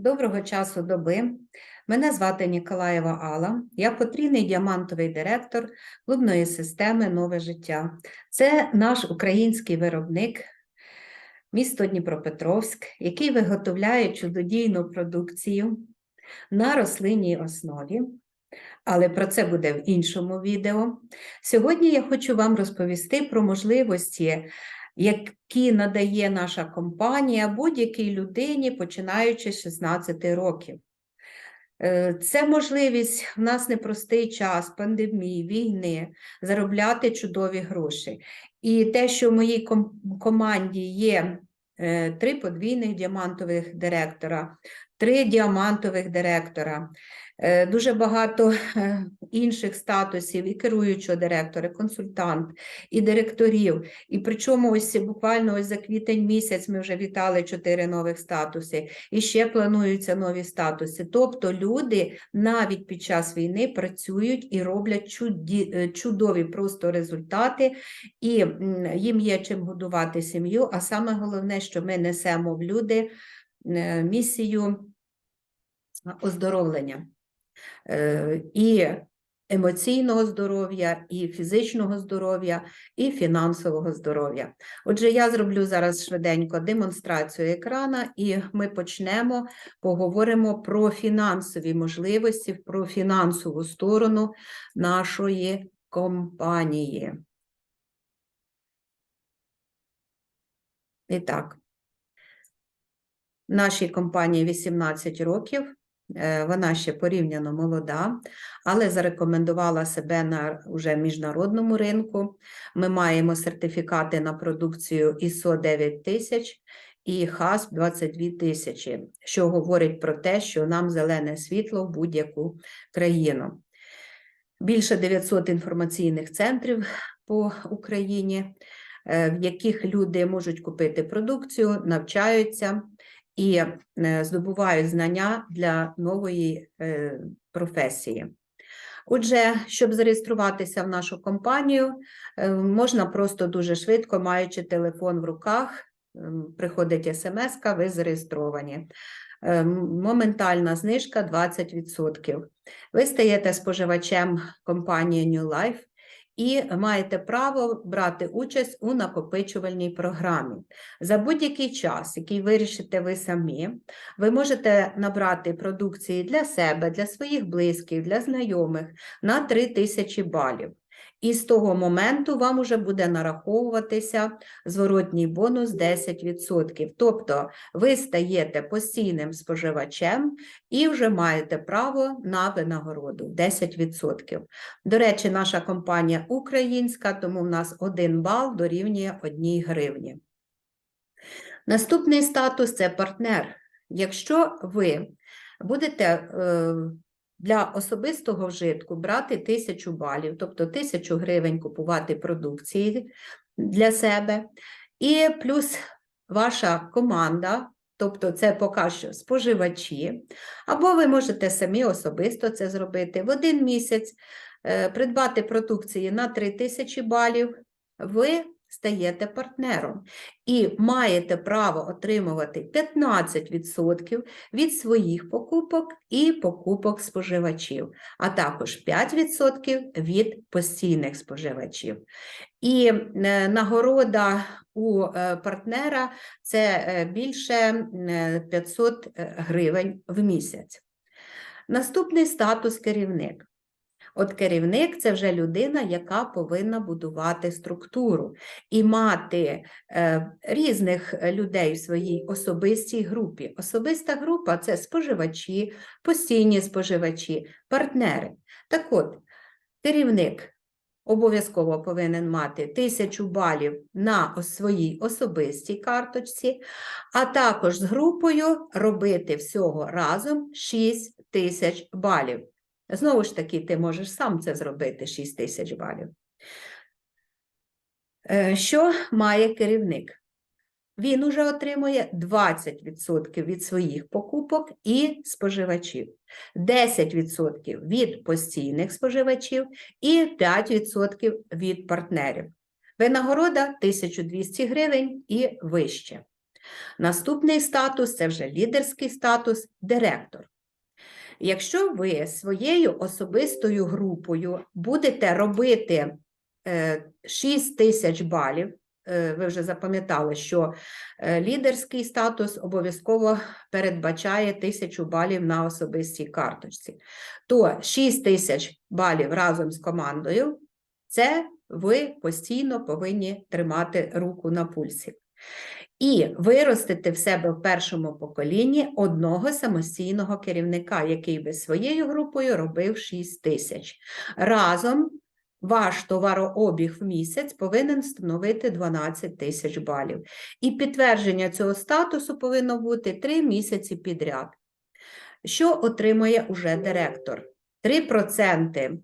Доброго часу доби. Мене звати Ніколаєва Алла. Я потрійний діамантовий директор клубної системи Нове життя. Це наш український виробник, місто Дніпропетровськ, який виготовляє чудодійну продукцію на рослинній основі. Але про це буде в іншому відео. Сьогодні я хочу вам розповісти про можливості які надає наша компанія будь-якій людині, починаючи з 16 років. Е, Це можливість в нас непростий час, пандемії, війни, заробляти чудові гроші. І те, що в моїй команді є е, три подвійних діамантових директора, три діамантових директора, е, дуже багато е, інших статусів, і керуючого директора, і консультант, і директорів. І причому ось буквально ось за квітень місяць ми вже вітали чотири нових статуси, і ще плануються нові статуси. Тобто люди навіть під час війни працюють і роблять чуді, е, чудові просто результати, і їм є чим годувати сім'ю. А саме головне, що ми несемо в люди місію оздоровлення. Е, І емоційного здоров'я, і фізичного здоров'я, і фінансового здоров'я. Отже, я зроблю зараз швиденько демонстрацію екрана, і ми почнемо, поговоримо про фінансові можливості, про фінансову сторону нашої компанії. І так, нашій компанії 18 років. Е, Вона ще порівняно молода, але зарекомендувала себе на уже міжнародному ринку. Ми маємо сертифікати на продукцію ISO 9000 і HASP 22 тисячі, що говорить про те, що нам зелене світло в будь-яку країну. Більше 900 інформаційних центрів по Україні, е, в яких люди можуть купити продукцію, навчаються і е, здобувають знання для нової е, професії. Отже, щоб зареєструватися в нашу компанію, е, можна просто дуже швидко, маючи телефон в руках, приходить смс, ви зареєстровані. Моментальна знижка 20%. Ви стаєте споживачем компанії New Life і маєте право брати участь у накопичувальній програмі. За будь-який час, який вирішите ви самі, ви можете набрати продукції для себе, для своїх близьких, для знайомих на 3000 балів. І з того моменту вам уже буде нараховуватися зворотній бонус 10%. Тобто ви стаєте постійним споживачем і вже маєте право на винагороду 10%. До речі, наша компанія українська, тому в нас 1 бал дорівнює 1 гривні. Наступний статус це партнер. Якщо ви будете е, для особистого вжитку брати 1000 балів, тобто 1000 гривень купувати продукції для себе, і плюс ваша команда, тобто це поки що споживачі, або ви можете самі особисто це зробити. В один місяць, е, придбати продукції на 3000 балів, ви стаєте партнером і маєте право отримувати 15% від своїх покупок і покупок споживачів, а також 5% від постійних споживачів. І е, нагорода у е, партнера це е, більше е, 500 гривень в місяць. Наступний статус керівник. От керівник це вже людина, яка повинна будувати структуру і мати е, різних людей в своїй особистій групі. Особиста група це споживачі, постійні споживачі, партнери. Так от, керівник обов'язково повинен мати тисячу балів на своїй особистій карточці, а також з групою робити всього разом 6 тисяч балів. Знову ж таки, ти можеш сам це зробити 6 тисяч балів. Е, Що має керівник? Він уже отримує 20% від своїх покупок і споживачів, 10% від постійних споживачів і 5% від партнерів. Винагорода 1200 гривень і вище. Наступний статус це вже лідерський статус директор. Якщо ви своєю особистою групою будете робити е, 6 тисяч балів, е, ви вже запам'ятали, що е, лідерський статус обов'язково передбачає тисячу балів на особистій карточці, то 6 тисяч балів разом з командою це ви постійно повинні тримати руку на пульсі. І виростити в себе в першому поколінні одного самостійного керівника, який би своєю групою робив 6 тисяч. Разом ваш товарообіг в місяць повинен становити 12 тисяч балів. І підтвердження цього статусу повинно бути 3 місяці підряд. Що отримує уже директор? 3%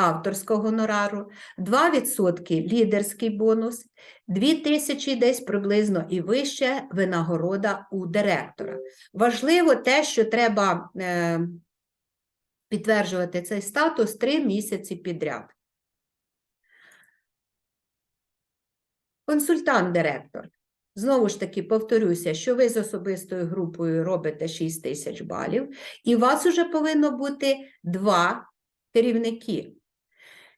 авторського гонорару, 2% лідерський бонус, 2 тисячі десь приблизно і вище винагорода у директора. Важливо те, що треба е, підтверджувати цей статус 3 місяці підряд. Консультант-директор. Знову ж таки, повторюся, що ви з особистою групою робите 6 тисяч балів, і у вас вже повинно бути два керівники.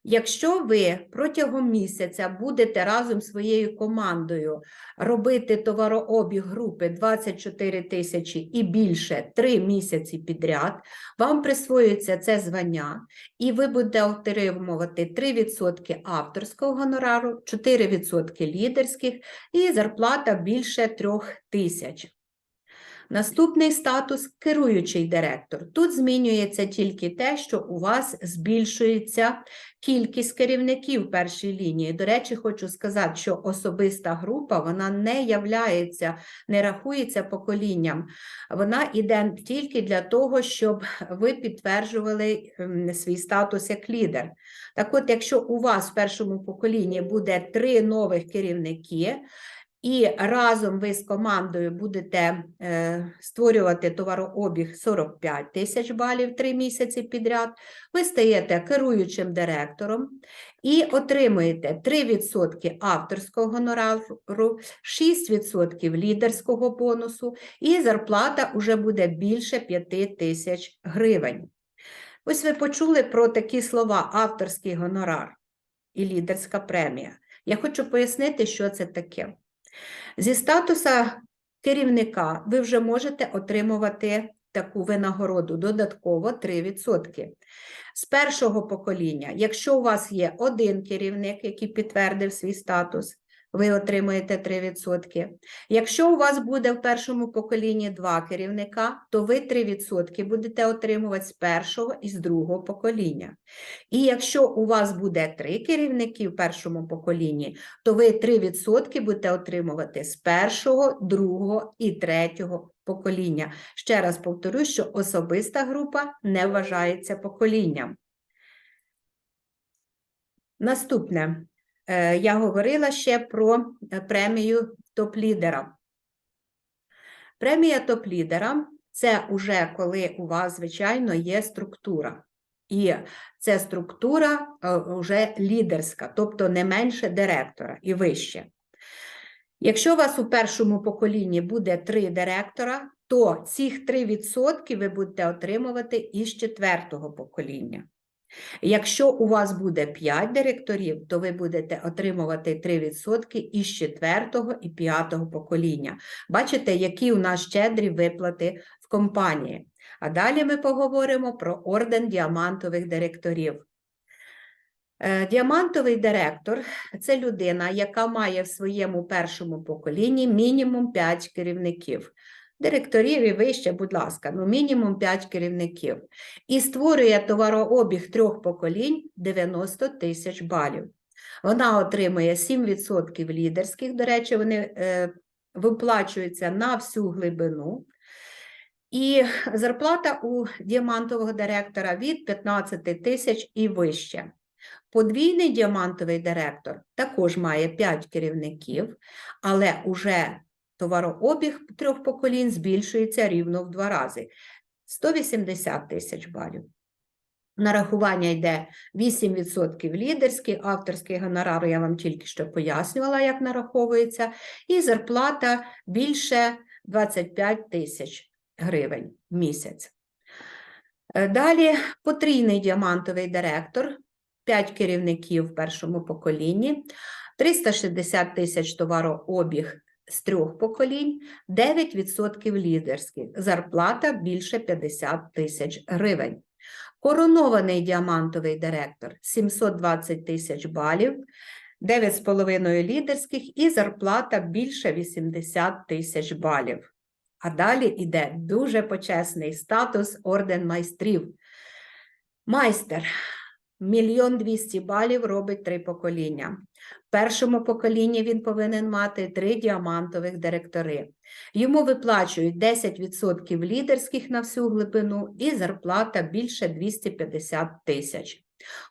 Якщо ви протягом місяця будете разом з своєю командою робити товарообіг групи 24 тисячі і більше 3 місяці підряд, вам присвоюється це звання, і ви будете отримувати 3% авторського гонорару, 4% лідерських і зарплата більше 3 тисяч. Наступний статус керуючий директор. Тут змінюється тільки те, що у вас збільшується кількість керівників першій лінії. До речі, хочу сказати, що особиста група вона не являється, не рахується поколінням. Вона йде тільки для того, щоб ви підтверджували ем, свій статус як лідер. Так от, якщо у вас в першому поколінні буде три нових керівники, і разом ви з командою будете е, створювати товарообіг 45 тисяч балів 3 місяці підряд. Ви стаєте керуючим директором і отримуєте 3% авторського гонорару, 6% лідерського бонусу, і зарплата вже буде більше 5 тисяч гривень. Ось ви почули про такі слова авторський гонорар і лідерська премія. Я хочу пояснити, що це таке. Зі статуса керівника ви вже можете отримувати таку винагороду додатково 3%. З першого покоління, якщо у вас є один керівник, який підтвердив свій статус, ви отримуєте 3%. Якщо у вас буде в першому поколінні два керівника, то ви 3% будете отримувати з першого і з другого покоління. І якщо у вас буде три керівники в першому поколінні, то ви 3% будете отримувати з першого, другого і третього покоління. Ще раз повторю, що особиста група не вважається поколінням. Наступне. Е, я говорила ще про е, премію топ-лідера. Премія топ-лідера це вже коли у вас, звичайно, є структура. І це структура вже лідерська, тобто не менше директора і вище. Якщо у вас у першому поколінні буде три директора, то цих 3% ви будете отримувати із четвертого покоління. Якщо у вас буде 5 директорів, то ви будете отримувати 3% із 4 і 5 покоління. Бачите, які у нас щедрі виплати в компанії. А далі ми поговоримо про орден діамантових директорів. Е, діамантовий директор це людина, яка має в своєму першому поколінні мінімум 5 керівників директорів і вище, будь ласка, ну мінімум 5 керівників. І створює товарообіг трьох поколінь 90 тисяч балів. Вона отримує 7% лідерських, до речі, вони е, виплачуються на всю глибину. І зарплата у діамантового директора від 15 тисяч і вище. Подвійний діамантовий директор також має 5 керівників, але уже товарообіг трьох поколінь збільшується рівно в два рази 180 тисяч балів. Нарахування йде 8% лідерський, авторський гонорар, я вам тільки що пояснювала, як нараховується, і зарплата більше 25 тисяч гривень в місяць. Е, Далі потрійний діамантовий директор, 5 керівників в першому поколінні, 360 тисяч товарообіг з трьох поколінь, 9% лідерських, зарплата більше 50 тисяч гривень. Коронований діамантовий директор 720 тисяч балів, 9,5 лідерських і зарплата більше 80 тисяч балів. А далі йде дуже почесний статус орден майстрів. Майстер мільйон двісті балів робить три покоління. В першому поколінні він повинен мати три діамантових директори. Йому виплачують 10% лідерських на всю глибину і зарплата більше 250 тисяч.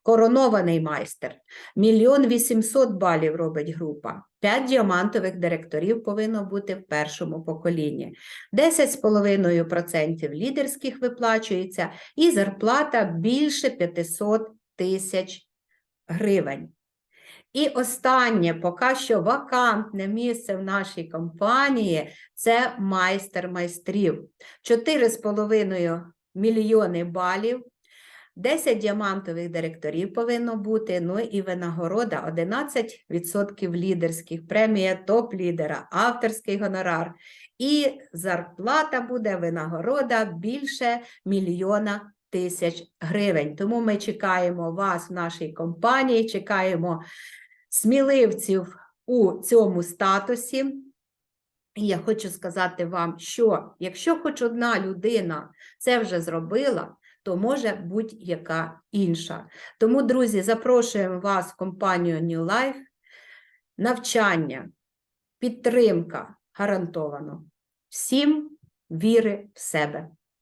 Коронований майстер мільйон 800 балів робить група. 5 діамантових директорів повинно бути в першому поколінні. 10,5% лідерських виплачується і зарплата більше 500 тисяч гривень. І останнє, поки що вакантне місце в нашій компанії це майстер майстрів. 4,5 мільйони балів, 10 діамантових директорів повинно бути, ну і винагорода 11% лідерських, премія топ-лідера, авторський гонорар. І зарплата буде винагорода більше мільйона тисяч гривень. Тому ми чекаємо вас в нашій компанії, чекаємо сміливців у цьому статусі. І я хочу сказати вам, що якщо хоч одна людина це вже зробила, то може будь-яка інша. Тому, друзі, запрошуємо вас в компанію New Life. Навчання, підтримка гарантовано. Всім віри в себе.